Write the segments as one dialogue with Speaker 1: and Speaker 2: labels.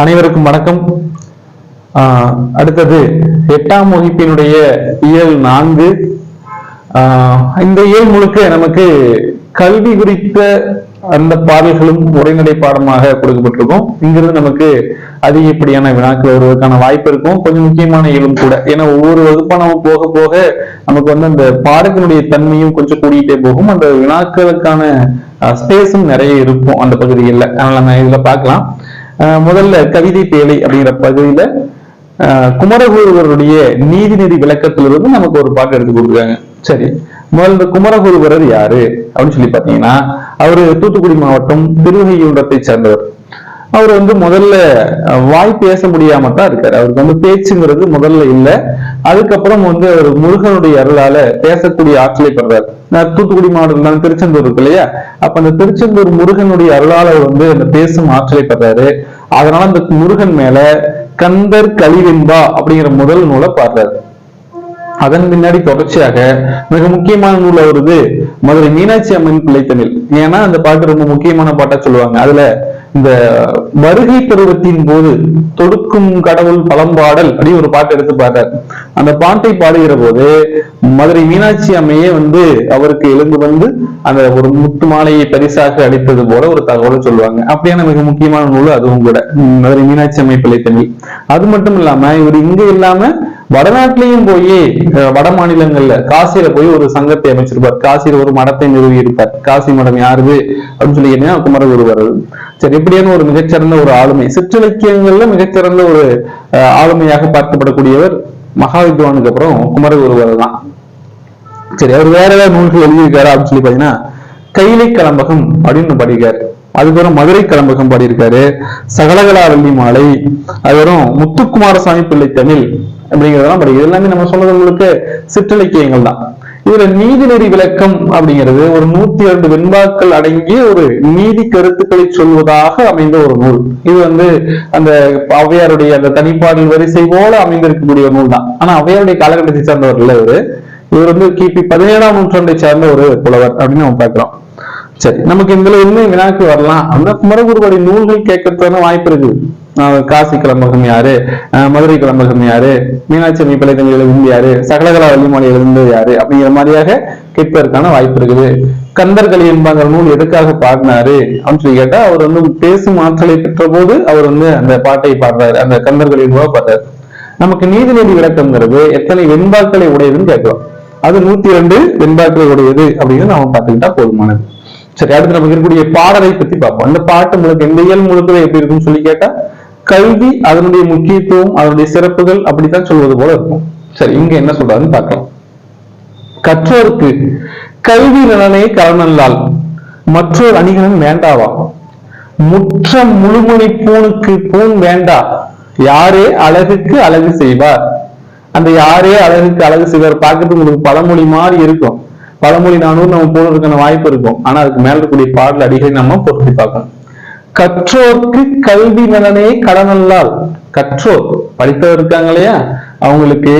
Speaker 1: அனைவருக்கும் வணக்கம் அடுத்தது எட்டாம் வகுப்பினுடைய இயல் நான்கு இந்த இயல் முழுக்க நமக்கு கல்வி குறித்த அந்த பாடல்களும் உரைநடை பாடமாக கொடுக்கப்பட்டிருக்கும் இங்கிருந்து நமக்கு அதிகப்படியான வினாக்கள் வருவதற்கான வாய்ப்பு இருக்கும் கொஞ்சம் முக்கியமான இயலும் கூட ஏன்னா ஒவ்வொரு வகுப்பா நம்ம போக போக நமக்கு வந்து அந்த பாடத்தினுடைய தன்மையும் கொஞ்சம் கூடிக்கிட்டே போகும் அந்த வினாக்களுக்கான ஸ்பேஸும் நிறைய இருக்கும் அந்த பகுதிகளில் அதனால நம்ம இதுல பார்க்கலாம் முதல்ல கவிதை பேழை அப்படிங்கிற பகுதியில குமரகுருவருடைய நீதிநிதி விளக்கத்திலிருந்து நமக்கு ஒரு பாட்டு எடுத்து கொடுக்குறாங்க சரி முதல்ல குமரகுருவரர் யாரு அப்படின்னு சொல்லி பாத்தீங்கன்னா அவரு தூத்துக்குடி மாவட்டம் திருவையூரத்தை சேர்ந்தவர் அவர் வந்து முதல்ல வாய் பேச முடியாம தான் இருக்காரு அவருக்கு வந்து பேச்சுங்கிறது முதல்ல இல்லை அதுக்கப்புறம் வந்து அவர் முருகனுடைய அருளால பேசக்கூடிய ஆற்றலை நான் தூத்துக்குடி மாவட்டம் இருந்தாலும் திருச்செந்தூர் இருக்கு இல்லையா அப்ப அந்த திருச்செந்தூர் முருகனுடைய அருளால வந்து அந்த பேசும் ஆற்றலை பெறாரு அதனால அந்த முருகன் மேல கந்தர் கழிவின்பா அப்படிங்கிற முதல் நூலை பாடுறாரு அதன் பின்னாடி தொடர்ச்சியாக மிக முக்கியமான நூல் அவருது மதுரை மீனாட்சி அம்மன் பிள்ளைத்தமிழ் ஏன்னா அந்த பாட்டு ரொம்ப முக்கியமான பாட்டா சொல்லுவாங்க அதுல இந்த வருகை பருவத்தின் போது தொடுக்கும் கடவுள் பழம்பாடல் அப்படி ஒரு பாட்டு எடுத்து பார்த்தார் அந்த பாட்டை பாடுகிற போது மதுரை மீனாட்சி அம்மையே வந்து அவருக்கு எழுந்து வந்து அந்த ஒரு முத்து மாலையை பரிசாக அளித்தது போல ஒரு தகவலை சொல்லுவாங்க அப்படியான மிக முக்கியமான நூல் அதுவும் கூட மதுரை மீனாட்சி அம்மை தண்ணி அது மட்டும் இல்லாம இவர் இங்க இல்லாம வடநாட்டிலையும் போய் வட மாநிலங்கள்ல காசியில போய் ஒரு சங்கத்தை அமைச்சிருப்பார் காசியில ஒரு மடத்தை நிறுவி இருப்பார் காசி மடம் யாருது அப்படின்னு சொல்லி கேட்டீங்கன்னா குமர வருது சரி இப்படியான ஒரு மிகச்சிறந்த ஒரு ஆளுமை சிற்றிலக்கியங்கள்ல மிகச்சிறந்த ஒரு ஆளுமையாக பார்க்கப்படக்கூடியவர் மகாவித்வானுக்கு அப்புறம் குமரகுருவர் தான் சரி அவர் வேற வேற நூல்கள் எழுதியிருக்காரு அப்படின்னு சொல்லி பாத்தீங்கன்னா கைலை கலம்பகம் அப்படின்னு படிக்கிறார் அதுக்கப்புறம் மதுரை கலம்பகம் பாடியிருக்காரு சகலகலாவல்லி மாலை அதுக்கப்புறம் முத்துக்குமாரசாமி பிள்ளை தமிழ் அப்படிங்கிறதெல்லாம் இது எல்லாமே நம்ம சொல்றது உங்களுக்கு சிற்றிலக்கியங்கள் தான் இதுல நீதிநெறி விளக்கம் அப்படிங்கிறது ஒரு நூத்தி இரண்டு வெண்பாக்கள் அடங்கிய ஒரு நீதி கருத்துக்களை சொல்வதாக அமைந்த ஒரு நூல் இது வந்து அந்த அவையாருடைய அந்த தனிப்பாடல் வரிசை போல அமைந்திருக்கக்கூடிய நூல் தான் ஆனா அவையாருடைய காலகட்டத்தை சார்ந்தவர் இல்ல இவரு இவர் வந்து கிபி பதினேழாம் நூற்றாண்டை சார்ந்த ஒரு புலவர் அப்படின்னு நம்ம பாக்குறோம் சரி நமக்கு இந்த இன்னும் வினாக்கு வரலாம் அந்த குமரகுருவடி நூல்கள் கேட்கறதுக்கான வாய்ப்பு இருக்குது காசி கிளம்பகம் யாரு மதுரை கிளம்பகம் யாரு மீனாட்சி அம்மி பிள்ளைத்தங்கள் எழுதுந்து யாரு சகலகலா வள்ளிமாலை எழுந்தது யாரு அப்படிங்கிற மாதிரியாக கேட்பதற்கான வாய்ப்பு இருக்குது கந்தர்களி என்பாங்கிற நூல் எதுக்காக பாடினாரு அப்படின்னு சொல்லி கேட்டா அவர் வந்து பேசும் ஆற்றலை பெற்ற போது அவர் வந்து அந்த பாட்டை பாடுறாரு அந்த கந்தர்களி நூலை பாடுறாரு நமக்கு நீதிநெறி விளக்கம்ங்கிறது எத்தனை வெண்பாக்களை உடையதுன்னு கேட்கலாம் அது நூத்தி ரெண்டு வெண்பாக்களை உடையது அப்படின்னு நாம பாத்துக்கிட்டா போதுமானது சரி அடுத்து நமக்கு இருக்கக்கூடிய பாடலை பத்தி பார்ப்போம் அந்த பாட்டு முழுக்க இந்த இயல் முழுக்கவே எப்படி இருக்குன்னு சொல்லி கேட்டா கல்வி அதனுடைய முக்கியத்துவம் அதனுடைய சிறப்புகள் அப்படித்தான் சொல்வது போல இருக்கும் சரி இங்க என்ன சொல்றாருன்னு பார்க்கலாம் கற்றோருக்கு கல்வி நலனே கரணல்லால் மற்றொரு அணிகளும் வேண்டாவா முற்ற முழுமணி பூனுக்கு பூண் வேண்டா யாரே அழகுக்கு அழகு செய்வார் அந்த யாரே அழகுக்கு அழகு செய்வார் பார்க்கறதுக்கு உங்களுக்கு பழமொழி மாதிரி இருக்கும் பழமொழி நானூறு நம்ம போனதுக்கான வாய்ப்பு இருக்கும் ஆனா அதுக்கு மேல இருக்கக்கூடிய பாடல் அடிகளை நம்ம பொருத்தி பார்க்கணும் கற்றோர்க்கு கல்வி நலனே கடனல்லால் கற்றோர் படித்தவர் இருக்காங்க இல்லையா அவங்களுக்கு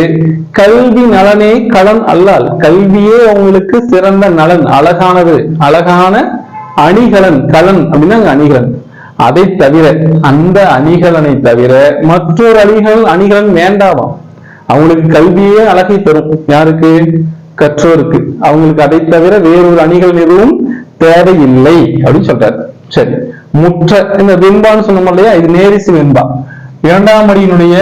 Speaker 1: கல்வி நலனே கடன் அல்லால் கல்வியே அவங்களுக்கு சிறந்த நலன் அழகானது அழகான அணிகலன் கலன் அப்படின்னா அணிகலன் அதை தவிர அந்த அணிகலனை தவிர மற்றொரு அணிகள் அணிகலன் வேண்டாமாம் அவங்களுக்கு கல்வியே அழகை தரும் யாருக்கு கற்றோருக்கு அவங்களுக்கு அதை தவிர வேறொரு அணிகள் எதுவும் தேவையில்லை அப்படின்னு சொல்றாரு சரி முற்ற இந்த வெண்பான்னு சொன்னோம் இல்லையா இது நேரிசு விம்பா இரண்டாம் அடியினுடைய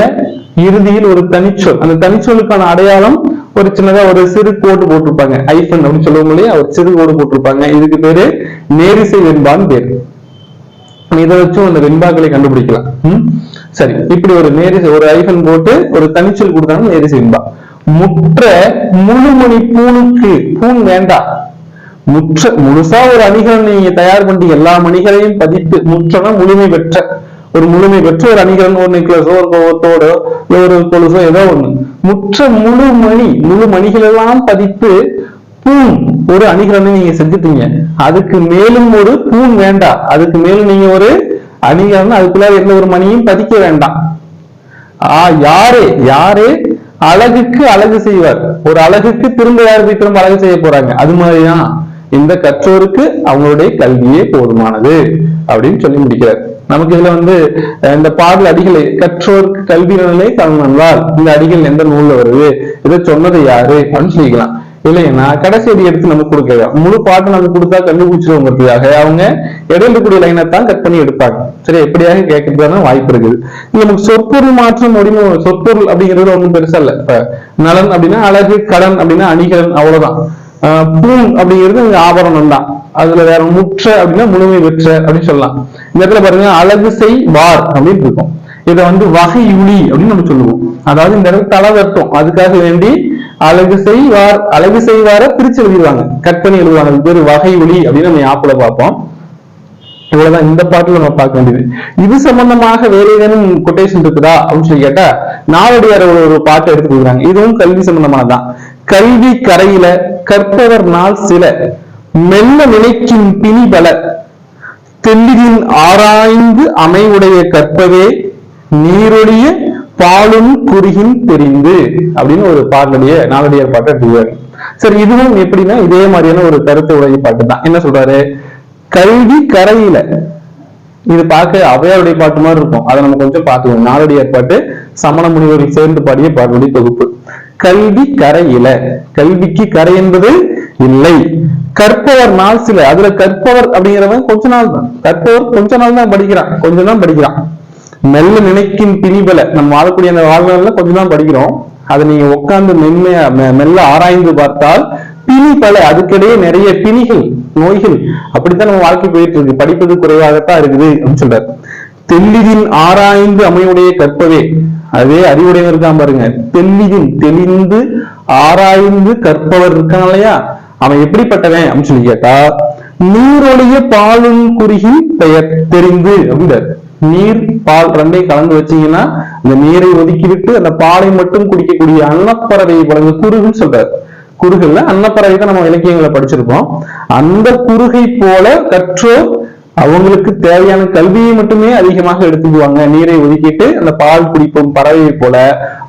Speaker 1: இறுதியில் ஒரு தனிச்சொல் அந்த தனிச்சொலுக்கான அடையாளம் ஒரு சின்னதா ஒரு சிறு கோடு போட்டிருப்பாங்க ஐபன் அப்படின்னு சொல்லுவோம் இல்லையா ஒரு சிறு கோடு போட்டிருப்பாங்க இதுக்கு பேரு நேரிசை வெண்பான்னு பேரு இதை வச்சும் அந்த வெண்பாக்களை கண்டுபிடிக்கலாம் சரி இப்படி ஒரு நேரிசை ஒரு ஐபன் போட்டு ஒரு தனிச்சொல் கொடுத்தாங்க நேரிசை வெண்பா முற்ற முழுமணி பூணுக்கு பூன் வேண்டாம் முற்ற முழுசா ஒரு அணிகளை நீங்க தயார் பண்ணி எல்லா மணிகளையும் பதித்து முற்றன முழுமை பெற்ற ஒரு முழுமை பெற்ற ஒரு அணிகலன் ஒரு நெக்லஸோ ஒரு கோவத்தோடோ ஒரு கொலுசோ ஏதோ ஒண்ணு முற்ற முழு மணி முழு மணிகள் எல்லாம் பதித்து பூம் ஒரு அணிகலனை நீங்க செஞ்சுட்டீங்க அதுக்கு மேலும் ஒரு பூம் வேண்டாம் அதுக்கு மேலும் நீங்க ஒரு அணிகலன் அதுக்குள்ள எந்த ஒரு மணியும் பதிக்க வேண்டாம் ஆ யாரே யாரே அழகுக்கு அழகு செய்வார் ஒரு அழகுக்கு திரும்ப யாரு போய் திரும்ப அழகு செய்ய போறாங்க அது மாதிரிதான் இந்த கற்றோருக்கு அவங்களுடைய கல்வியே போதுமானது அப்படின்னு சொல்லி முடிக்கிறார் நமக்கு இதுல வந்து இந்த பாடல் அடிகளை கற்றோர் கல்வி நிலை தமிழ்நாள் இந்த அடிகள் எந்த நூல்ல வருது இதை சொன்னது யாரு அப்படின்னு சொல்லிக்கலாம் இல்லைன்னா கடைசி அடி எடுத்து நம்ம கொடுக்கல முழு பாட்டு நம்ம கொடுத்தா கண்டுபிடிச்சிருவங்கிறதுக்காக அவங்க இடையில கூடிய லைனை தான் கட் பண்ணி எடுப்பாங்க சரி எப்படியாக கேட்கறதுக்கான வாய்ப்பு இருக்குது இது நமக்கு சொற்பொருள் மாற்றம் அப்படின்னு சொற்பொருள் அப்படிங்கிறது ஒன்றும் பெருசா இல்ல இப்ப நலன் அப்படின்னா அழகு கடன் அப்படின்னா அணிகலன் அவ்வளவுதான் பூண் அப்படிங்கிறது ஆபரணம் தான் அதுல வேற முற்ற அப்படின்னா முழுமை பெற்ற அப்படின்னு சொல்லலாம் இந்த இடத்துல பாருங்க அழகு செய் வார் அப்படின்னு இருக்கும் இதை வந்து வகை உளி அப்படின்னு நம்ம சொல்லுவோம் அதாவது இந்த இடத்துல தலை வெட்டும் அதுக்காக வேண்டி அழகு செய்வார் அழகு செய்வார பிரிச்சு எழுதிடுவாங்க கட் பண்ணி எழுதுவாங்க அது பேர் வகையுளி அப்படின்னு நம்ம ஆப்பில் பார்ப்போம் இவ்வளவுதான் இந்த பாட்டுல நம்ம பார்க்க வேண்டியது இது சம்பந்தமாக வேலைதனும் கொட்டேஷன் இருக்குதா அப்படின்னு சொல்லி கேட்டா நாவடியார் ஒரு பாட்டை எடுத்து கொடுக்குறாங்க இதுவும் கல்வி சம்பந்தமானதான் கல்வி கரையில கற்பவர் நாள் சில மெல்ல நினைக்கும் பிணி பல தெல்லிதின் ஆராய்ந்து அமைவுடைய கற்பவே நீருடைய பாலும் குறுகின் தெரிந்து அப்படின்னு ஒரு பாடலுடைய நாளடியார் பாட்டை சரி இதுவும் எப்படின்னா இதே மாதிரியான ஒரு கருத்து உடைய பாட்டு தான் என்ன சொல்றாரு கல்வி கரையில இது பார்க்க அவையாருடைய பாட்டு மாதிரி இருக்கும் அதை நம்ம கொஞ்சம் பார்த்துக்கணும் நாளடியார் பாட்டு சமண முனிவர்கள் சேர்ந்து பாடிய பாடலுடைய தொகுப்பு கல்வி கரையில கல்விக்கு கரை என்பது இல்லை கற்பவர் நாள் சில அதுல கற்பவர் அப்படிங்கிறவன் கொஞ்ச நாள் தான் கற்பவர் கொஞ்ச நாள் தான் படிக்கிறான் கொஞ்சம் தான் படிக்கிறான் மெல்ல நினைக்கும் திணிபல நம்ம வாழக்கூடிய அந்த வாழ்நாள்ல கொஞ்சம் தான் படிக்கிறோம் அதை நீங்க உட்கார்ந்து மென்மையா மெல்ல ஆராய்ந்து பார்த்தால் பிணி பல அதுக்கிடையே நிறைய பிணிகள் நோய்கள் அப்படித்தான் நம்ம வாழ்க்கை போயிட்டு இருக்கு படிப்பது குறைவாகத்தான் இருக்குது அப்படின்னு சொல்றாரு தெளிவின் ஆராய்ந்து அமையுடைய கற்பவே அதே அறிவுடையவர் தான் பாருங்க தெளிவின் தெளிந்து ஆராய்ந்து கற்பவர் இருக்கான் இல்லையா அவன் எப்படிப்பட்டவன் அப்படின்னு சொல்லி கேட்டா நீரொழிய பாலும் குறுகி பெயர் தெரிந்து அப்படின்றார் நீர் பால் ரெண்டையும் கலந்து வச்சீங்கன்னா அந்த நீரை ஒதுக்கிவிட்டு அந்த பாலை மட்டும் குடிக்கக்கூடிய அன்னப்பறவை பழங்கு குறுகுன்னு சொல்றாரு குறுகல்ல அன்னப்பறவை தான் நம்ம இலக்கியங்களை படிச்சிருப்போம் அந்த குறுகை போல கற்றோர் அவங்களுக்கு தேவையான கல்வியை மட்டுமே அதிகமாக எடுத்துக்குவாங்க நீரை ஒதுக்கிட்டு அந்த பால் குடிப்போம் பறவையை போல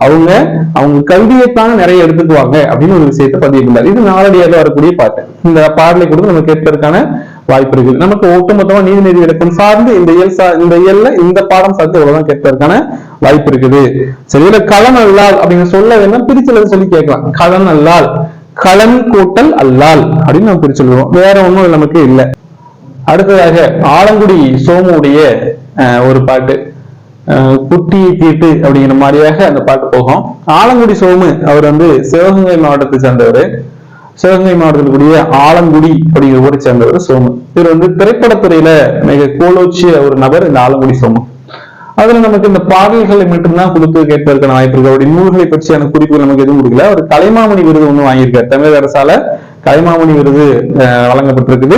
Speaker 1: அவங்க அவங்க கல்வியைத்தான் நிறைய எடுத்துக்குவாங்க அப்படின்னு ஒரு விஷயத்த பதிவு பண்ணார் இது நாளடியாக வரக்கூடிய பாட்டு இந்த பாடலை கொடுத்து நம்ம கேட்பதற்கான வாய்ப்பு இருக்குது நமக்கு ஒட்டுமொத்தமா நீதிநீதி விளக்கம் சார்ந்து இந்த இயல் சார் இந்த இயல்ல இந்த பாடம் சார்ந்து அவ்வளவுதான் கேட்பதற்கான வாய்ப்பு இருக்குது சரி இல்ல களன் அல்லால் அப்படின்னு சொல்ல வேணும் பிரிச்சல சொல்லி கேட்கலாம் களன் அல்லால் களன் கூட்டல் அல்லால் அப்படின்னு நம்ம பிரிச்சு வேற ஒண்ணும் நமக்கு இல்லை அடுத்ததாக ஆலங்குடி சோமுடைய ஒரு பாட்டு குட்டி தீட்டு அப்படிங்கிற மாதிரியாக அந்த பாட்டு போகும் ஆலங்குடி சோமு அவர் வந்து சிவகங்கை மாவட்டத்தை சேர்ந்தவர் சிவகங்கை மாவட்டத்தில் கூடிய ஆலங்குடி அப்படிங்கிற ஊரை சேர்ந்தவர் சோமு இவர் வந்து திரைப்படத்துறையில மிக கோலோச்சிய ஒரு நபர் இந்த ஆலங்குடி சோமு அதுல நமக்கு இந்த பாடல்களை மட்டும்தான் கொடுத்து கேட்பதற்கான வாய்ப்பு இருக்கு அவருடைய நூல்களை பற்றியான குறிப்புகள் நமக்கு எதுவும் கொடுக்கல ஒரு கலைமாமணி விருது ஒன்று வாங்கியிருக்காரு தமிழக அரசால கலைமாமணி விருது வழங்கப்பட்டிருக்குது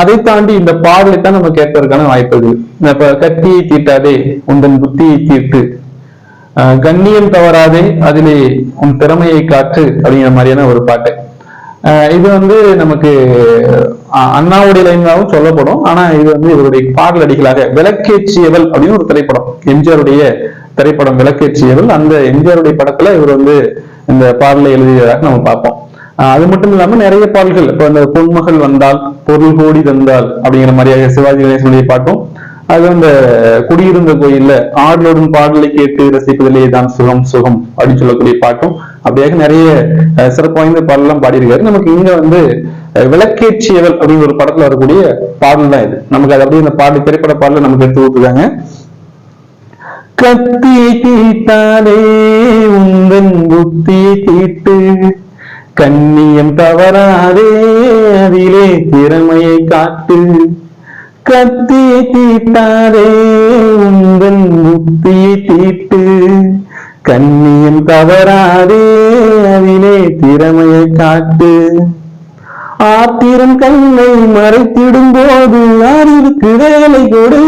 Speaker 1: அதை தாண்டி இந்த பாடலை தான் நம்ம கேட்பதற்கான வாய்ப்பு இப்ப கத்தியை தீட்டாதே உந்தன் புத்தியை தீட்டு கண்ணியம் தவறாதே அதிலே உன் திறமையை காற்று அப்படிங்கிற மாதிரியான ஒரு பாட்டு இது வந்து நமக்கு அண்ணாவுடைய லைனாவும் சொல்லப்படும் ஆனா இது வந்து இவருடைய பாடல் அடிகளாக விளக்கேச்சியவள் அப்படின்னு ஒரு திரைப்படம் எம்ஜிஆருடைய திரைப்படம் விளக்கேச்சியவள் அந்த எம்ஜிஆருடைய படத்துல இவர் வந்து இந்த பாடலை எழுதியதாக நம்ம பார்ப்போம் அது மட்டும் இல்லாம நிறைய பாடல்கள் இப்ப அந்த பொன்மகள் வந்தால் பொருள் கோடி தந்தால் அப்படிங்கிற மாதிரியாக சிவாஜி கணேசனுடைய பாட்டும் அது அந்த குடியிருந்த கோயில்ல ஆடலோடும் பாடலை கேட்டு ரசிப்பதிலே தான் சுகம் சுகம் அப்படின்னு சொல்லக்கூடிய பாட்டும் அப்படியாக நிறைய சிறப்பு வாய்ந்த பாடலாம் பாடியிருக்காரு நமக்கு இங்க வந்து விளக்கேற்றியவள் அப்படிங்கிற ஒரு படத்துல வரக்கூடிய பாடல் தான் இது நமக்கு அது அப்படியே இந்த பாடல் திரைப்பட பாடல நமக்கு எடுத்து கொடுத்துருக்காங்க கத்தி தீட்டாலே உந்தன் புத்தி தீட்டு கண்ணியம் தவறாதே அதிலே திறமையை காட்டு கத்தி தீட்டாதே உங்கள் முத்தியை தீட்டு கண்ணியம் தவறாதே அதிலே திறமையை காட்டு ஆத்திரம் கண்ணை மறைத்திடும் போது அறிவுக்கு வேலை கொடு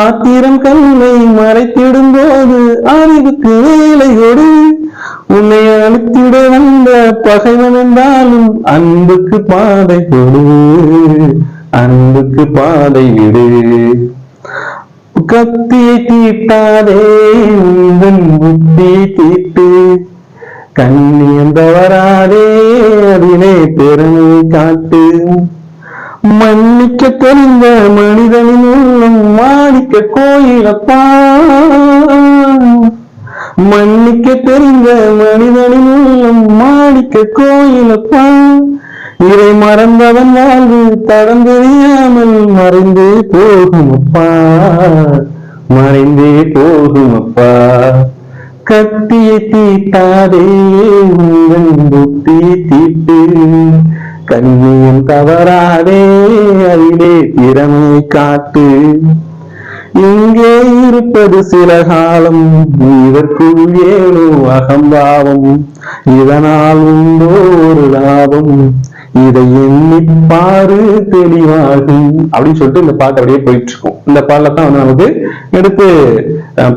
Speaker 1: ஆத்திரம் கண்ணை மறைத்திடும் போது அறிவுக்கு வேலை கொடு உன்னை அழுத்திட வந்த பகைவன் என்றாலும் அன்புக்கு பாதை கொடு அன்புக்கு பாதை விடு கத்தியை தீட்டாதே உந்தன் புத்தியை தீட்டு கண்ணியந்த வராதே அதிலே பெருமை காட்டு மன்னிக்க தெரிந்த மனிதனின் உள்ளம் மாணிக்க கோயிலத்தான் மன்னிக்க தெரிந்த மனிதனின் உள்ளம் மாணிக்க கோயிலப்பா இதை மறந்தவன் வாழ்வு தடந்தறியாமல் மறைந்தே போகும் அப்பா மறைந்தே போகும் அப்பா கத்தியை தீட்டாதே உங்கள் புத்தி தீட்டு கண்ணியும் தவறாதே அதிலே திறமை காட்டு இங்கே இருப்பது சில காலம் இதற்குள் ஏழோ அகம்பாவம் இதனால் உண்டோ ஒரு லாபம் இதை எண்ணிப்பாரு தெளிவாகும் அப்படின்னு சொல்லிட்டு இந்த பாட்டு அப்படியே போயிட்டு இருக்கும் இந்த பாடல தான் வந்து நமக்கு எடுத்து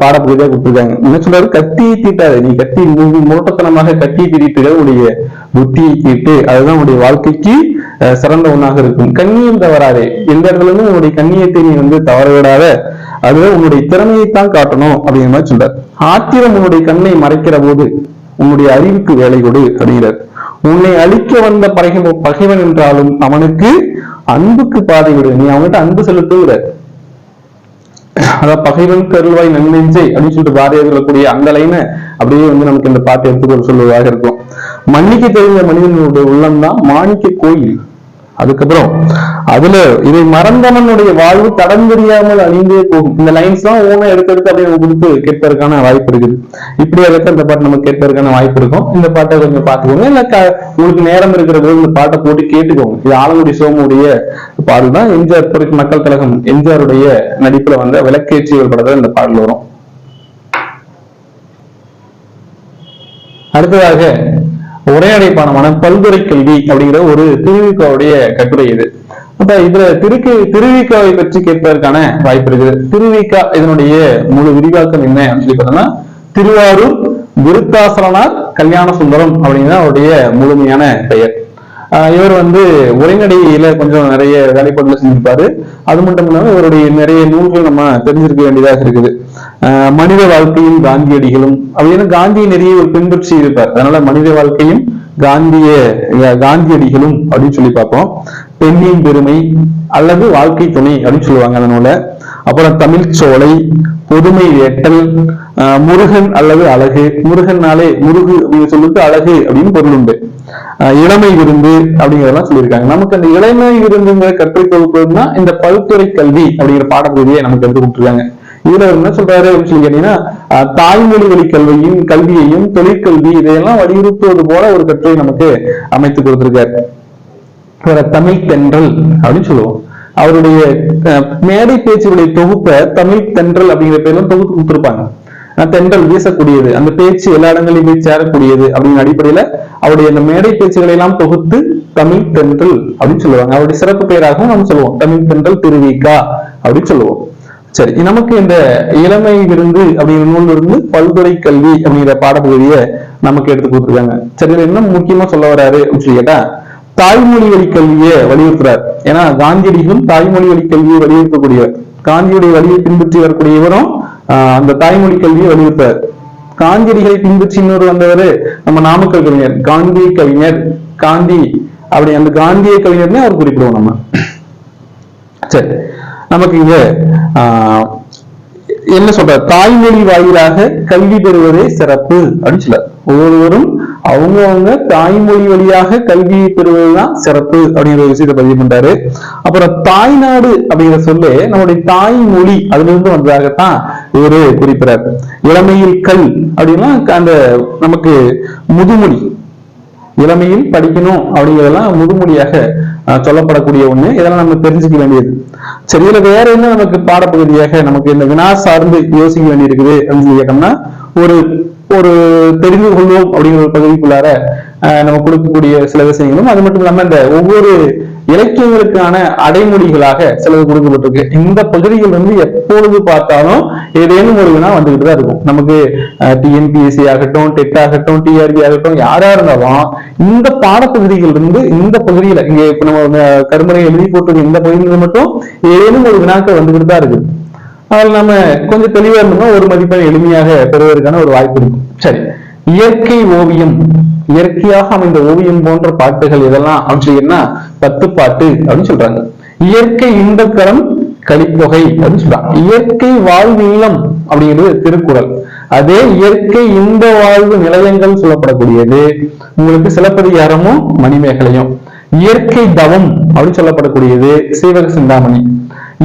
Speaker 1: பாடப்பகுதியாக கொடுத்துருக்காங்க என்ன சொல்றாரு கத்தி தீட்டாது நீ கத்தி முரட்டத்தனமாக கத்தி திரிட்டு உடைய புத்தியை தீட்டு அதுதான் உடைய வாழ்க்கைக்கு சிறந்த ஒன்றாக இருக்கும் கண்ணியம் தவறாதே எந்த இடத்துல இருந்து உங்களுடைய கண்ணியத்தை நீ வந்து தவற விடாத அது உன்னுடைய திறமையைத்தான் காட்டணும் அப்படிங்கிற மாதிரி சொல்றார் ஆத்திரம் உன்னுடைய கண்ணை மறைக்கிற போது உன்னுடைய அறிவுக்கு வேலை கொடு அப்படிங்கிறார் உன்னை அழிக்க வந்த பகைவன் பகைவன் என்றாலும் அவனுக்கு அன்புக்கு பாதை விடு நீ அவன்கிட்ட அன்பு செலுத்துகிற அதான் பகைவன் கருள்வாய் நன்னெஞ்சை அப்படின்னு சொல்லிட்டு பாரதியார் சொல்லக்கூடிய அந்த லைனை அப்படியே வந்து நமக்கு இந்த பாட்டு எடுத்துக்கொள்ள சொல்லுவதாக இருக்கும் மன்னிக்க தெரிந்த மனிதனுடைய உள்ளம்தான் மாணிக்க கோயில் அதுக்கப்புறம் அதுல இதை மறந்தவனுடைய வாழ்வு தடம் தெரியாமல் அழிந்தே போகும் இந்த லைன்ஸ் எல்லாம் ஓனா எடுத்து எடுத்து அப்படியே கொடுத்து கேட்பதற்கான வாய்ப்பு இருக்குது இப்படி இருக்க இந்த பாட்டு நம்ம கேட்பதற்கான வாய்ப்பு இருக்கும் இந்த பாட்டை கொஞ்சம் பாத்துக்கோங்க இல்ல உங்களுக்கு நேரம் இருக்கிற போது இந்த பாட்டை போட்டு கேட்டுக்கோங்க இது ஆலங்குடி சோமுடைய பாடல் தான் எம்ஜிஆர் மக்கள் கழகம் எம்ஜிஆருடைய நடிப்புல வந்த விளக்கேற்றி ஒரு படத்துல இந்த பாடல் வரும் அடுத்ததாக உரையாடைப்பானமான பல்துறை கல்வி அப்படிங்கிற ஒரு திருவிக்காவுடைய கட்டுரை இது அப்ப இதுல திருக்கு திருவிக்காவை பற்றி கேட்பதற்கான வாய்ப்பு இருக்குது திருவிக்கா இதனுடைய முழு விரிவாக்கம் என்ன அப்படின்னு சொல்லி பார்த்தோம்னா திருவாரூர் விருத்தாசலனார் கல்யாண சுந்தரம் அப்படிங்கிற அவருடைய முழுமையான பெயர் இவர் வந்து உரைநடையில கொஞ்சம் நிறைய வேலைப்பாடுகளை செஞ்சிருப்பாரு அது மட்டும் இல்லாமல் இவருடைய நிறைய நூல்கள் நம்ம தெரிஞ்சிருக்க வேண்டியதாக இருக்குது மனித வாழ்க்கையும் காந்தியடிகளும் அப்படின்னா காந்தியை நிறைய ஒரு பின்பற்றி இருப்பார் அதனால மனித வாழ்க்கையும் காந்திய காந்தியடிகளும் அப்படின்னு சொல்லி பார்ப்போம் பெண்ணின் பெருமை அல்லது வாழ்க்கை துணை அப்படின்னு சொல்லுவாங்க அந்த அப்புறம் தமிழ் சோலை பொதுமை வேட்டல் முருகன் அல்லது அழகு முருகன்னாலே முருகு சொல்லுக்கு அழகு அப்படின்னு பொருள் உண்டு இளமை விருந்து அப்படிங்கிறதெல்லாம் சொல்லியிருக்காங்க நமக்கு அந்த இளமை விருந்துங்கிற கற்றுக் கொடுக்கணும்னா இந்த பல்துறை கல்வி அப்படிங்கிற பாடப்பகுதியை நமக்கு எடுத்து கொடுத்துருக்காங்க இதுல என்ன சொல்றாரு அப்படின்னு சொல்லி கேட்டீங்கன்னா தாய்மொழி வழி கல்வியும் கல்வியையும் தொழிற்கல்வி இதையெல்லாம் வலியுறுத்துவது போல ஒரு கட்டுரை நமக்கு அமைத்து கொடுத்திருக்காரு வேற தமிழ் தென்றல் அப்படின்னு சொல்லுவோம் அவருடைய மேடை பேச்சுகளை தொகுப்ப தமிழ் தென்றல் அப்படிங்கிற பேரும் தொகுத்து கொடுத்திருப்பாங்க தென்றல் வீசக்கூடியது அந்த பேச்சு எல்லா இடங்களிலுமே போய் சேரக்கூடியது அப்படிங்கிற அடிப்படையில அவருடைய அந்த மேடை பேச்சுகளை எல்லாம் தொகுத்து தமிழ் தென்றல் அப்படின்னு சொல்லுவாங்க அவருடைய சிறப்பு பெயராகவும் நம்ம சொல்லுவோம் தமிழ் தென்றல் திருவிக்கா அப்படின்னு சொல்லுவோம் சரி நமக்கு இந்த இளமை விருந்து அப்படிங்கிற நூல் இருந்து பல்துறை கல்வி அப்படிங்கிற பாடப்பகுதியை நமக்கு எடுத்து கொடுத்துருக்காங்க சரி என்ன முக்கியமா சொல்ல வராரு அப்படின்னு சொல்லி கேட்டா தாய்மொழி வழி கல்வியை வலியுறுத்துறார் ஏன்னா காந்தியடிகளும் தாய்மொழி வழி கல்வியை வலியுறுத்தக்கூடியவர் காந்தியுடைய வழியை பின்பற்றி வரக்கூடிய இவரும் அந்த தாய்மொழி கல்வியை வலியுறுத்தார் காந்தியடிகளை பின்பற்றி இன்னொரு வந்தவர் நம்ம நாமக்கல் கவிஞர் காந்தி கவிஞர் காந்தி அப்படி அந்த காந்திய கவிஞர்னே அவர் குறிப்பிடுவோம் நம்ம சரி நமக்கு இங்க என்ன சொல்ற தாய்மொழி வாயிலாக கல்வி பெறுவதே சிறப்பு அப்படின்னு சொல்ல ஒவ்வொருவரும் அவங்கவுங்க தாய்மொழி வழியாக கல்வியை பெறுவதுதான் சிறப்பு அப்படிங்கிற விஷயத்தை பதிவு பண்றாரு அப்புறம் தாய்நாடு அப்படிங்கிற சொல்லு நம்முடைய தாய்மொழி அதுல இருந்து வந்ததாகத்தான் இவரு குறிப்பிடார் இளமையில் கல் அப்படின்னா அந்த நமக்கு முதுமொழி இளமையில் படிக்கணும் அப்படிங்கிறதெல்லாம் முதுமொழியாக சொல்லப்படக்கூடிய ஒண்ணு இதெல்லாம் நம்ம தெரிஞ்சுக்க வேண்டியது சரி இதுல வேற என்ன நமக்கு பாடப்பகுதியாக நமக்கு இந்த வினா சார்ந்து யோசிக்க வேண்டியிருக்குது அப்படின்னு கேட்டோம்னா ஒரு ஒரு தெரிந்து கொள்வோம் அப்படிங்கிற ஒரு பகுதிக்குள்ளார நம்ம கொடுக்கக்கூடிய சில விஷயங்களும் அது மட்டும் இல்லாம இந்த ஒவ்வொரு இலக்கியங்களுக்கான அடைமொழிகளாக சிலது கொடுக்கப்பட்டிருக்கு இந்த பகுதிகள் வந்து எப்பொழுது பார்த்தாலும் ஏதேனும் ஒரு வினா வந்துகிட்டு தான் இருக்கும் நமக்கு டிஎன்பிஎஸ்சி ஆகட்டும் டெட் ஆகட்டும் டிஆர்பி ஆகட்டும் யாரா இருந்தாலும் இந்த பாடப்பகுதிகள் இருந்து இந்த பகுதியில இங்க இப்ப நம்ம கருமுறை எழுதி போட்டிருக்க இந்த பகுதியில் மட்டும் ஏதேனும் ஒரு வினாக்கள் வந்துகிட்டு தான் இருக்கு அதில் நம்ம கொஞ்சம் தெளிவா இருந்தோம்னா ஒரு மதிப்பெண் எளிமையாக பெறுவதற்கான ஒரு வாய்ப்பு இருக்கும் சரி இயற்கை ஓவியம் இயற்கையாக அமைந்த ஓவியம் போன்ற பாட்டுகள் இதெல்லாம் அப்படின்னா பத்து பாட்டு அப்படின்னு சொல்றாங்க இயற்கை இன்பக்கரம் கலிப்பொகை அப்படின்னு சொல்றாங்க இயற்கை வாழ்வு வாழ்வீழம் அப்படிங்கிறது திருக்குறள் அதே இயற்கை இன்ப வாழ்வு நிலையங்கள் சொல்லப்படக்கூடியது உங்களுக்கு சிலப்பதிகாரமும் மணிமேகலையும் இயற்கை தவம் அப்படின்னு சொல்லப்படக்கூடியது சீவக சிந்தாமணி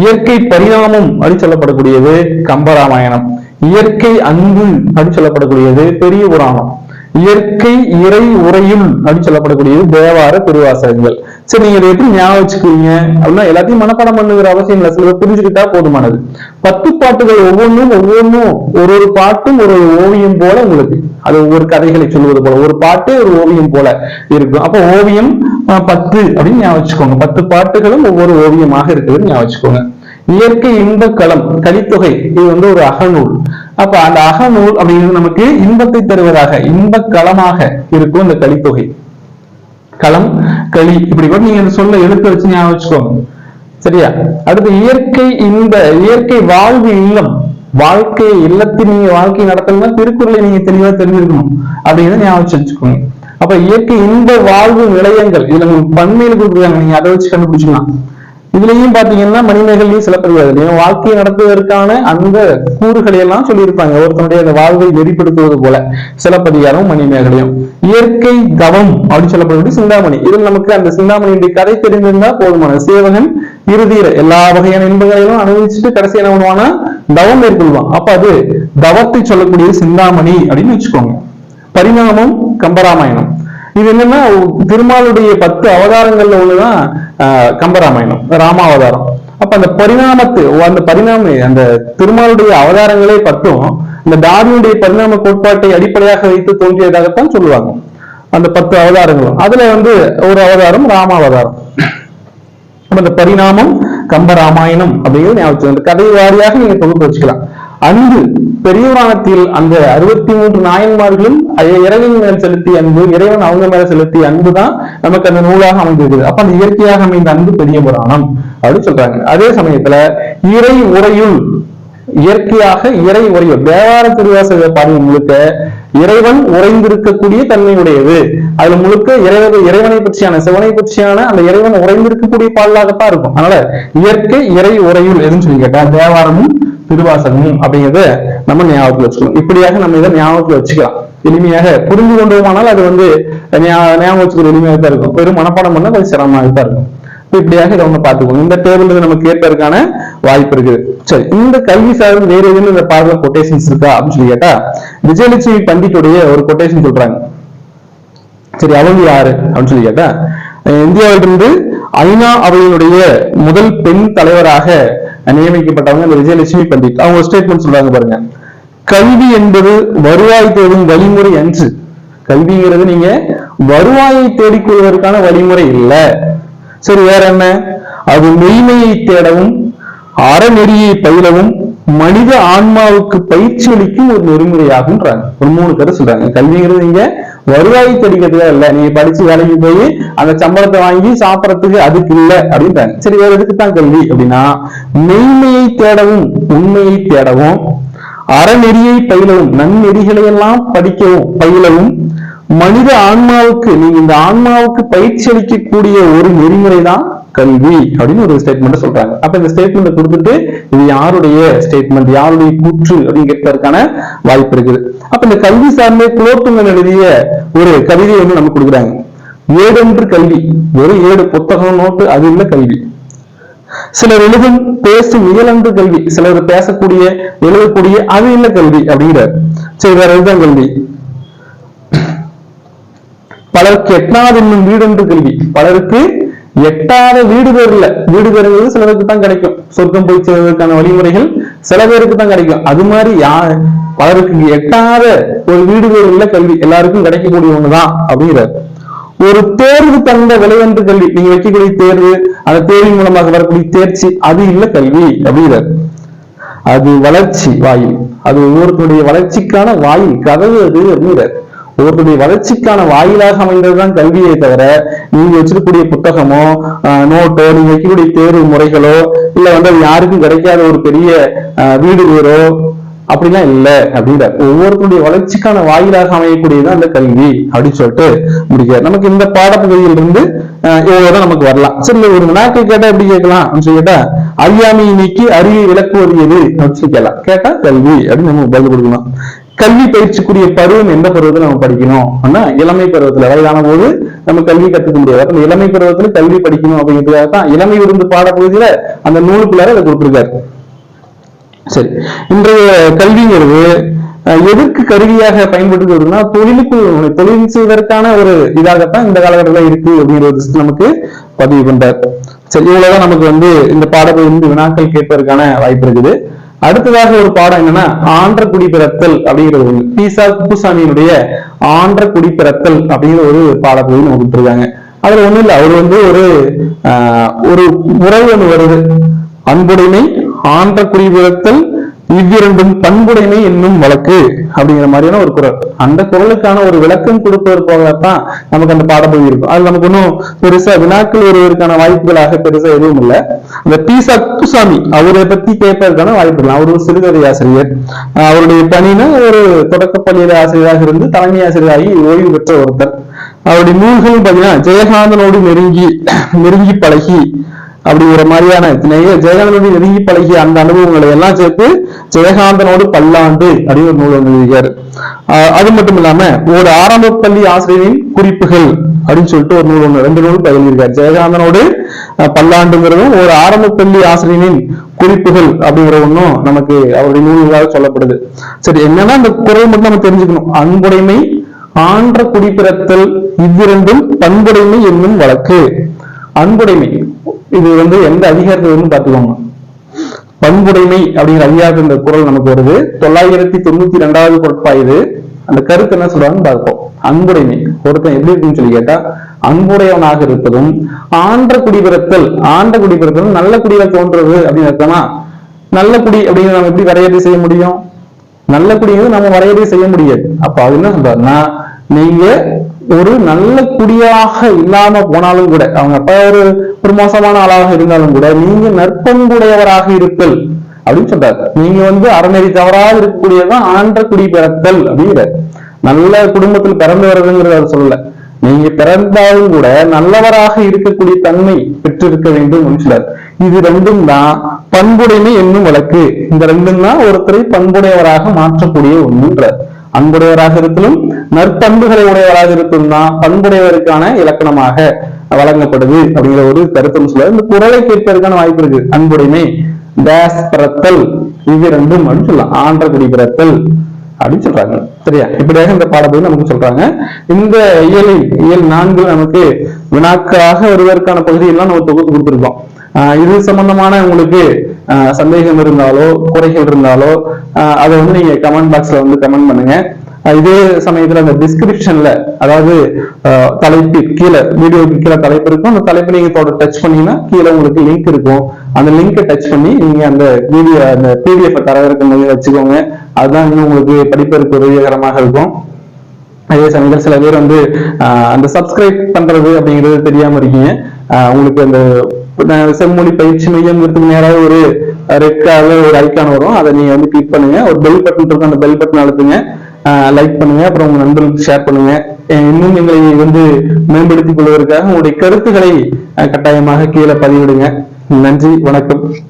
Speaker 1: இயற்கை பரிணாமம் அப்படின்னு சொல்லப்படக்கூடியது கம்பராமாயணம் இயற்கை அன்பு அப்படி சொல்லப்படக்கூடியது பெரிய புராணம் இயற்கை இறை உரையும் அப்படி சொல்லப்படக்கூடியது தேவார திருவாசகங்கள் சரி நீங்க இதை எப்படி ஞாபகம் வச்சுக்கிறீங்க அப்படின்னா எல்லாத்தையும் மனப்பாடம் பண்ணுங்கிற அவசியம் இல்லை சில புரிஞ்சுக்கிட்டா போதுமானது பத்து பாட்டுகள் ஒவ்வொன்றும் ஒவ்வொன்றும் ஒரு ஒரு பாட்டும் ஒரு ஒரு ஓவியம் போல உங்களுக்கு அது ஒவ்வொரு கதைகளை சொல்லுவது போல ஒரு பாட்டு ஒரு ஓவியம் போல இருக்கும் அப்போ ஓவியம் பத்து அப்படின்னு ஞாபகம் வச்சுக்கோங்க பத்து பாட்டுகளும் ஒவ்வொரு ஓவியமாக இருக்குதுன்னு ஞாபகம் வச்சுக்கோங்க இயற்கை களம் கலித்தொகை இது வந்து ஒரு அகநூல் அப்ப அந்த அகநூல் அப்படிங்கிறது நமக்கு இன்பத்தை தருவதாக களமாக இருக்கும் இந்த கலித்தொகை களம் களி இப்படி கூட நீங்க சொல்ல எழுத்து வச்சு ஞாபகம் வச்சுக்கோங்க சரியா அடுத்து இயற்கை இன்ப இயற்கை வாழ்வு இல்லம் வாழ்க்கை இல்லத்தில் நீங்க வாழ்க்கை நடத்தலாம் திருக்குறளை நீங்க தெளிவா தெரிஞ்சிருக்கணும் அப்படிங்கிறத ஞாபகம் வச்சுக்கோங்க அப்ப இயற்கை இன்ப வாழ்வு நிலையங்கள் இதுல பன்மையில் கொடுக்குறாங்க நீங்க அதை வச்சு கண்டுபிடிச்சுக்கலாம் இதுலயும் பாத்தீங்கன்னா மணிமேகலையும் சிலப்பதிகாரத்திலையும் வாழ்க்கையை நடத்துவதற்கான அந்த கூறுகளை எல்லாம் சொல்லியிருப்பாங்க ஒருத்தனுடைய அந்த வாழ்வை வெளிப்படுத்துவது போல சிலப்பதிகாரம் மணிமேகலையும் இயற்கை தவம் அப்படின்னு சொல்லப்படக்கூடிய சிந்தாமணி இதில் நமக்கு அந்த சிந்தாமணியுடைய கதை தெரிந்திருந்தா போதுமான சேவகன் இறுதியில எல்லா வகையான இன்பங்களையும் அனுபவிச்சுட்டு கடைசி என்ன பண்ணுவானா தவம் மேற்கொள்வான் அப்ப அது தவத்தை சொல்லக்கூடிய சிந்தாமணி அப்படின்னு வச்சுக்கோங்க பரிணாமம் கம்பராமாயணம் இது என்னன்னா திருமாலுடைய பத்து அவதாரங்கள்ல ஒண்ணுதான் கம்பராமாயணம் ராமாவதாரம் அப்ப அந்த பரிணாமத்து அந்த பரிணாம அந்த திருமாலுடைய அவதாரங்களே பத்தும் இந்த டார்வினுடைய பரிணாம கோட்பாட்டை அடிப்படையாக வைத்து தோன்றியதாகத்தான் சொல்லுவாங்க அந்த பத்து அவதாரங்களும் அதுல வந்து ஒரு அவதாரம் ராமாவதாரம் அந்த பரிணாமம் கம்ப ராமாயணம் அப்படிங்கிறது ஞாபகம் கதை வாரியாக நீங்க தொகுத்து வச்சுக்கலாம் அன்பு பெரியவானத்தில் அந்த அறுபத்தி மூன்று நாயன்மார்களும் இறைவன் மேல் செலுத்திய அன்பு இறைவன் அவங்க மேல செலுத்திய அன்புதான் நமக்கு அந்த நூலாக அமைந்திருக்குது அப்ப அந்த இயற்கையாக அமைந்த அன்பு பெரிய புராணம் அப்படின்னு சொல்றாங்க அதே சமயத்துல இறை உரையுள் இயற்கையாக இறை உரைய தேவார திருவாசக பாடல் முழுக்க இறைவன் உறைந்திருக்கக்கூடிய தன்மையுடையது அதுல முழுக்க இறைவன் இறைவனை பற்றியான சிவனை பற்றியான அந்த இறைவன் உறைந்திருக்கக்கூடிய பாடலாகத்தான் இருக்கும் அதனால இயற்கை இறை உரையுள் எதுன்னு சொல்லி கேட்டா தேவாரமும் திருவாசகமும் அப்படிங்கிறத நம்ம ஞாபகத்தில் வச்சுக்கணும் இப்படியாக நம்ம இதை ஞாபகத்தில் வச்சுக்கலாம் எளிமையாக புரிந்து கொண்டோமானால் அது வந்து ஞாபகம் வச்சுக்கிற எளிமையாக தான் இருக்கும் வெறும் மனப்பாடம் பண்ணால் கொஞ்சம் சிரமமாக தான் இருக்கும் இப்படியாக இதை ஒன்று பார்த்துக்கணும் இந்த டேபிள் நம்ம கேட்பதற்கான வாய்ப்பு இருக்குது சரி இந்த கல்வி சார்ந்த வேறு எதுவும் இந்த பார்வை கொட்டேஷன்ஸ் இருக்கா அப்படின்னு சொல்லி கேட்டா விஜயலட்சுமி பண்டிட்டுடைய ஒரு கொட்டேஷன் சொல்றாங்க சரி அவங்க யாரு அப்படின்னு சொல்லி கேட்டா இந்தியாவிலிருந்து ஐநா அவையினுடைய முதல் பெண் தலைவராக நியமிக்கப்பட்டவங்க அந்த விஜயலட்சுமி பண்டிட் அவங்க ஸ்டேட்மெண்ட் சொல்றாங்க பாருங்க கல்வி என்பது வருவாய் தேடும் வழிமுறை அன்று கல்விங்கிறது நீங்க வருவாயை தேடிக்கொள்வதற்கான வழிமுறை இல்லை சரி வேற என்ன அது மெய்மையை தேடவும் அறநெறியை பயிலவும் மனித ஆன்மாவுக்கு பயிற்சி அளிக்கும் ஒரு நெறிமுறையாகும்ன்றாங்க ஒரு மூணு கதை சொல்றாங்க கல்விங்கிறது இங்க வருவாய் தெரிவிக்கிறதுக்காக இல்ல நீங்க படிச்சு வேலைக்கு போய் அந்த சம்பளத்தை வாங்கி சாப்பிடறதுக்கு அதுக்கு இல்ல அப்படின்றாங்க சரி வேற எதுக்கு தான் கல்வி அப்படின்னா மெய்மையை தேடவும் உண்மையை தேடவும் அறநெறியை பயிலவும் நன்னெறிகளை எல்லாம் படிக்கவும் பயிலவும் மனித ஆன்மாவுக்கு நீ இந்த ஆன்மாவுக்கு பயிற்சி அளிக்கக்கூடிய ஒரு நெறிமுறை தான் கல்வி அப்படின்னு ஒரு ஸ்டேட்மெண்ட் சொல்றாங்க அப்ப இந்த ஸ்டேட்மெண்ட் கொடுத்துட்டு இது யாருடைய ஸ்டேட்மெண்ட் யாருடைய கூற்று அப்படின்னு கேட்பதற்கான வாய்ப்பு இருக்குது அப்ப இந்த கல்வி சார்ந்த குலோத்துங்கன் எழுதிய ஒரு கவிதையை வந்து நமக்கு கொடுக்குறாங்க ஏடென்று கல்வி வெறும் ஏடு புத்தகம் நோட்டு அது இல்ல கல்வி சிலர் எழுதும் பேசும் இயலன்று கல்வி சிலர் பேசக்கூடிய எழுதக்கூடிய அது இல்ல கல்வி அப்படிங்கிறார் சரி வேற எழுதும் கல்வி பலருக்கு எட்டாவது இன்னும் வீடு என்று கல்வி பலருக்கு எட்டாத வீடு இல்ல வீடு பேர் சில பேருக்கு தான் கிடைக்கும் சொர்க்கம் போய் சேர்வதற்கான வழிமுறைகள் சில பேருக்கு தான் கிடைக்கும் அது மாதிரி யா பலருக்கு எட்டாத ஒரு வீடு பேர் உள்ள கல்வி எல்லாருக்கும் கிடைக்கக்கூடிய ஒண்ணுதான் அப்படிங்கிறார் ஒரு தேர்வு தந்த என்று கல்வி நீங்க வைக்கக்கூடிய தேர்வு அந்த தேர்வின் மூலமாக வரக்கூடிய தேர்ச்சி அது இல்ல கல்வி அப்படிங்கிறார் அது வளர்ச்சி வாயில் அது ஒவ்வொருத்தருடைய வளர்ச்சிக்கான வாயில் கதவு அது அப்படிங்கிறார் ஒருத்தருடைய வளர்ச்சிக்கான வாயிலாக அமைந்ததுதான் கல்வியை தவிர நீங்க வச்சிருக்கக்கூடிய புத்தகமோ நோட்டோ நீங்க வைக்கக்கூடிய தேர்வு முறைகளோ இல்ல வந்து அது யாருக்கும் கிடைக்காத ஒரு பெரிய வீடு வீரோ அப்படிலாம் இல்லை அப்படின்ற ஒவ்வொருத்தருடைய வளர்ச்சிக்கான வாயிலாக அமையக்கூடியதான் அந்த கல்வி அப்படின்னு சொல்லிட்டு முடிக்கிறார் நமக்கு இந்த பாடப்பகுதியில் இருந்து இவ்வளவுதான் நமக்கு வரலாம் சரி ஒரு வினாக்கை கேட்டா எப்படி கேட்கலாம் அப்படின்னு சொல்லி கேட்டா அறியாமையை நீக்கி அறிவை விளக்குவது எது அப்படின்னு சொல்லி கேட்கலாம் கேட்டா கல்வி அப்படின்னு நம்ம பதில் கொடுக்கலாம் கல்வி பயிற்சிக்குரிய பருவம் எந்த பருவத்தில் நம்ம படிக்கணும் அப்படின்னா இளமை பருவத்தில் வயதான போது நம்ம கல்வி கற்றுக்க முடியாது அப்ப இளமை பருவத்தில் கல்வி படிக்கணும் அப்படிங்கிறதுக்காக தான் இளமை விருந்து பாடப்பகுதியில அந்த நூலுக்குள்ளார அதை கொடுத்துருக்காரு சரி இன்றைய கல்விங்கிறது எதற்கு கருவியாக வருதுன்னா தொழிலுக்கு தொழில் செய்வதற்கான ஒரு இதாகத்தான் இந்த காலகட்டத்தில் இருக்கு அப்படிங்கிறது நமக்கு பதிவு பண்றார் சரி இவ்வளவுதான் நமக்கு வந்து இந்த பாடப்பகுதி வினாக்கள் கேட்பதற்கான வாய்ப்பு இருக்குது அடுத்ததாக ஒரு பாடம் என்னன்னா ஆன்ற குடிபிறத்தல் அப்படிங்கிறது ஒண்ணு பிசா குப்புசாமியினுடைய ஆன்ற குடிபிறத்தல் அப்படிங்கிற ஒரு பாடப்பகுதி நமக்கு கொடுத்துருக்காங்க அதுல ஒண்ணும் இல்ல அவர் வந்து ஒரு ஒரு உறவு ஒண்ணு வருது அன்புடைமை ஆன்ற குடிபிறத்தல் இவ்விரண்டும் பண்புடைமை என்னும் வழக்கு அப்படிங்கிற மாதிரியான ஒரு குரல் அந்த குரலுக்கான ஒரு விளக்கம் கொடுப்பதற்காகத்தான் நமக்கு அந்த பாடப்பகுதி இருக்கும் அது நமக்கு ஒன்றும் பெருசா வினாக்கள் ஒருவருக்கான வாய்ப்புகளாக பெருசா எதுவும் இல்லை அந்த பி சத்துசாமி அவரை பத்தி கேட்பதற்கான வாய்ப்பு இல்லை அவர் ஒரு சிறுகதை ஆசிரியர் அவருடைய பணினா ஒரு தொடக்க பள்ளியில ஆசிரியராக இருந்து தலைமை ஆசிரியராகி ஓய்வு பெற்ற ஒருத்தர் அவருடைய நூல்கள் பார்த்தீங்கன்னா ஜெயகாந்தனோடு நெருங்கி நெருங்கி பழகி அப்படிங்கிற மாதிரியான ஜெயகாந்தனுடைய நெருங்கி பழகிய அந்த அனுபவங்களை எல்லாம் சேர்த்து ஜெயகாந்தனோடு பல்லாண்டு அப்படின்னு ஒரு நூல் எழுதியிருக்காரு அது மட்டும் இல்லாம ஒரு ஆரம்ப பள்ளி ஆசிரியரின் குறிப்புகள் அப்படின்னு சொல்லிட்டு ஒரு நூல் ஒன்று ரெண்டு நூல் பகிர்ந்திருக்காரு ஜெயகாந்தனோடு பல்லாண்டுங்கிறதும் ஒரு ஆரம்ப பள்ளி ஆசிரியனின் குறிப்புகள் அப்படிங்கிற ஒன்றும் நமக்கு அவருடைய நூல்களாக சொல்லப்படுது சரி என்னன்னா அந்த குரல் மட்டும் நம்ம தெரிஞ்சுக்கணும் அன்புடைமை ஆன்ற குடிபிறத்தல் இவ்விரண்டும் பண்புடைமை என்னும் வழக்கு அன்புடைமை இது வந்து எந்த அதிகாரத்தில் இருந்து பார்த்துக்கோங்க பண்புடைமை அப்படிங்கிற அதிகாரத்து இந்த குரல் நமக்கு வருது தொள்ளாயிரத்தி தொண்ணூத்தி ரெண்டாவது குரட்பா இது அந்த கருத்து என்ன சொல்றாங்கன்னு பார்ப்போம் அன்புடைமை ஒருத்தன் எப்படி இருக்குன்னு சொல்லி கேட்டா அன்புடையவனாக இருப்பதும் ஆண்ட குடிபிறத்தல் ஆண்ட குடிபிறத்தல் நல்ல குடியில தோன்றது அப்படின்னு அர்த்தமா நல்ல குடி அப்படிங்கிறத நம்ம எப்படி வரையறை செய்ய முடியும் நல்ல குடிங்கிறது நம்ம வரையறை செய்ய முடியாது அப்ப அது என்ன சொல்றாருன்னா நீங்க ஒரு நல்ல குடியாக இல்லாம போனாலும் கூட அவங்க அப்பா ஒரு ஒரு மோசமான ஆளாக இருந்தாலும் கூட நீங்க நற்பண்புடையவராக இருப்பல் அப்படின்னு சொல்றாரு நீங்க வந்து அறநெறி தவறாக இருக்கக்கூடியதான் ஆண்ட குடி பிறத்தல் அப்படிங்கிற நல்ல குடும்பத்தில் பிறந்து வருதுங்கிறத சொல்லல நீங்க பிறந்தாலும் கூட நல்லவராக இருக்கக்கூடிய தன்மை பெற்றிருக்க வேண்டும் அப்படின்னு சொல்றாரு இது ரெண்டும் தான் பண்புடைமை என்னும் வழக்கு இந்த ரெண்டும் தான் ஒருத்தரை பண்புடையவராக மாற்றக்கூடிய ஒன்றுன்றார் அன்புடையவராக இருக்கணும் நற்பண்புகளை உடையவராக இருக்கும் தான் பண்புடையவருக்கான இலக்கணமாக வழங்கப்படுது அப்படிங்கிற ஒரு கருத்தம் சொல்ல இந்த குரலை கேட்பதற்கான வாய்ப்பு இருக்கு அன்புடைமை பிரத்தல் இது ரெண்டும் மட்டும் சொல்லலாம் ஆண்ட குடி பிறத்தல் அப்படின்னு சொல்றாங்க சரியா இப்படியாக இந்த பாடத்தை நமக்கு சொல்றாங்க இந்த இயலில் இயல் நான்கு நமக்கு வினாக்காக வருவதற்கான பகுதியெல்லாம் நம்ம தொகுத்து கொடுத்துருக்கோம் இது சம்பந்தமான உங்களுக்கு சந்தேகம் இருந்தாலோ குறைகள் இருந்தாலோ அதை வந்து நீங்க கமெண்ட் பாக்ஸ்ல வந்து கமெண்ட் பண்ணுங்க இதே சமயத்துல அந்த டிஸ்கிரிப்ஷன்ல அதாவது தலைப்பு கீழே வீடியோக்கு கீழே தலைப்பு இருக்கும் அந்த தலைப்பு நீங்க டச் பண்ணீங்கன்னா கீழே உங்களுக்கு லிங்க் இருக்கும் அந்த லிங்கை டச் பண்ணி நீங்க அந்த வீடியோ அந்த பிடிஎஃப் தரவிறக்கம் வச்சுக்கோங்க அதுதான் இன்னும் உங்களுக்கு படிப்பதற்கு உதவிகரமாக இருக்கும் அதே சமயத்தில் சில பேர் வந்து அந்த சப்ஸ்கிரைப் பண்றது அப்படிங்கிறது தெரியாம இருக்கீங்க உங்களுக்கு அந்த செம்மொழி பயிற்சி மையம்ங்கிறதுக்கு நேராக ஒரு ரெட் கலர்ல ஒரு ஐக்கான் வரும் அதை நீங்க வந்து கிளிக் பண்ணுங்க ஒரு பெல் பட்டன் இருக்கும் அந்த பெல் பட்டன் அழுத்துங்க லைக் பண்ணுங்க அப்புறம் உங்க நண்பர்களுக்கு ஷேர் பண்ணுங்க இன்னும் எங்களை வந்து மேம்படுத்திக் கொள்வதற்காக உங்களுடைய கருத்துக்களை கட்டாயமாக கீழே பதிவிடுங்க நன்றி வணக்கம்